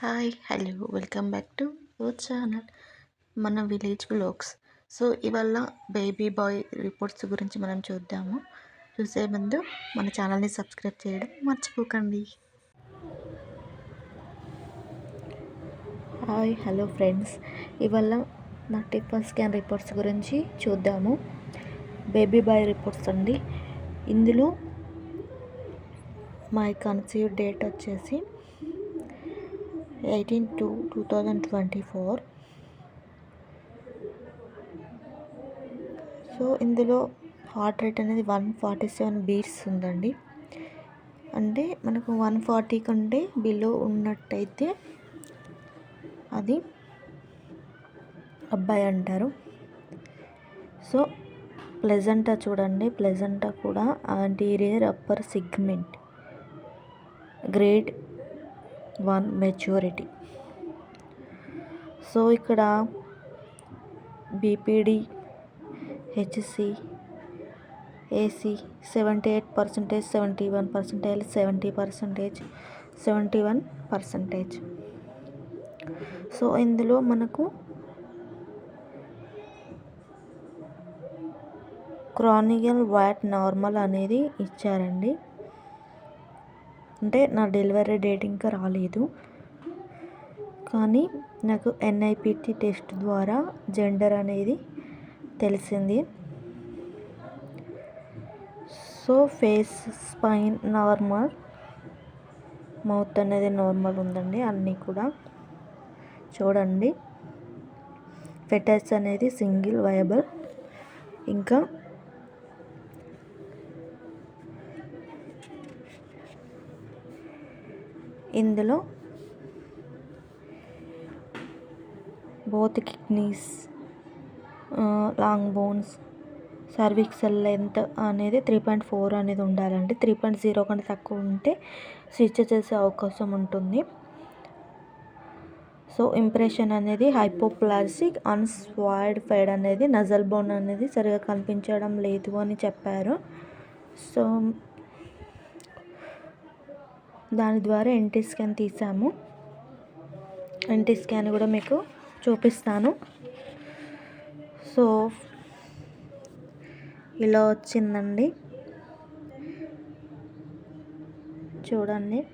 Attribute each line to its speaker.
Speaker 1: Hi hello welcome back to your channel మన village blogs so ఇవాళ baby boy reports గురించి మనం చూద్దాము. చూసే ముందు మన ఛానల్ని సబ్స్క్రైబ్ చేయడం మర్చిపోకండి. Hi hello friends. ఇవాళ నా టిఫన్ స్కాన్ రిపోర్ట్స్ గురించి చూద్దాము. బేబీ బాయ్ రిపోర్ట్స్ అండి. ఇందులో మై కన్సీవ్ డేట్ వచ్చేసి eighteen two two thousand twenty four. So ఇందులో హార్ట్ రేట్ అనేది వన్ ఫార్టీ సెవెన్ బీట్స్ ఉందండి. అంటే మనకు వన్ ఫార్టీ కంటే బిలో ఉన్నట్టయితే అది అబ్బాయి అంటారు. సో ప్లెజెంటా చూడండి ప్లెజెంటా కూడా anterior upper segment grade one maturity. So ఇక్కడ BPD HC AC seventy eight percentage seventy one percentage seventy percentage seventy one percentage. So ఇందులో మనకు క్రానియల్ వాట్ నార్మల్ అనేది ఇచ్చారండి. అంటే నా డెలివరీ డేట్ ఇంకా రాలేదు. కానీ నాకు ఎన్ఐపిటి టెస్ట్ ద్వారా జెండర్ అనేది తెలిసింది. So face spine normal mouth అనేది నార్మల్ ఉందండి అన్నీ కూడా. చూడండి. ఫెటస్ అనేది సింగిల్ వయబుల్ ఇంకా ఇందులో both kidneys long bones cervical length అనేది త్రీ పాయింట్ ఫోర్ అనేది ఉండాలండి. త్రీ పాయింట్ జీరో కంటే తక్కువ ఉంటే స్విచ్ చేసే అవకాశం ఉంటుంది. సో ఇంప్రెషన్ అనేది హైపోప్లాసిక్ అన్స్వాయిడ్ ఫైడ్ అనేది నజల్ బోన్ అనేది సరిగా కనిపించడం లేదు అని చెప్పారు. సో దాని ద్వారా ఎన్టీ స్కాన్ తీసాము. ఎన్టీ స్కాన్ కూడా మీకు చూపిస్తాను. సో ఇలా వచ్చిందండి. చూడండి.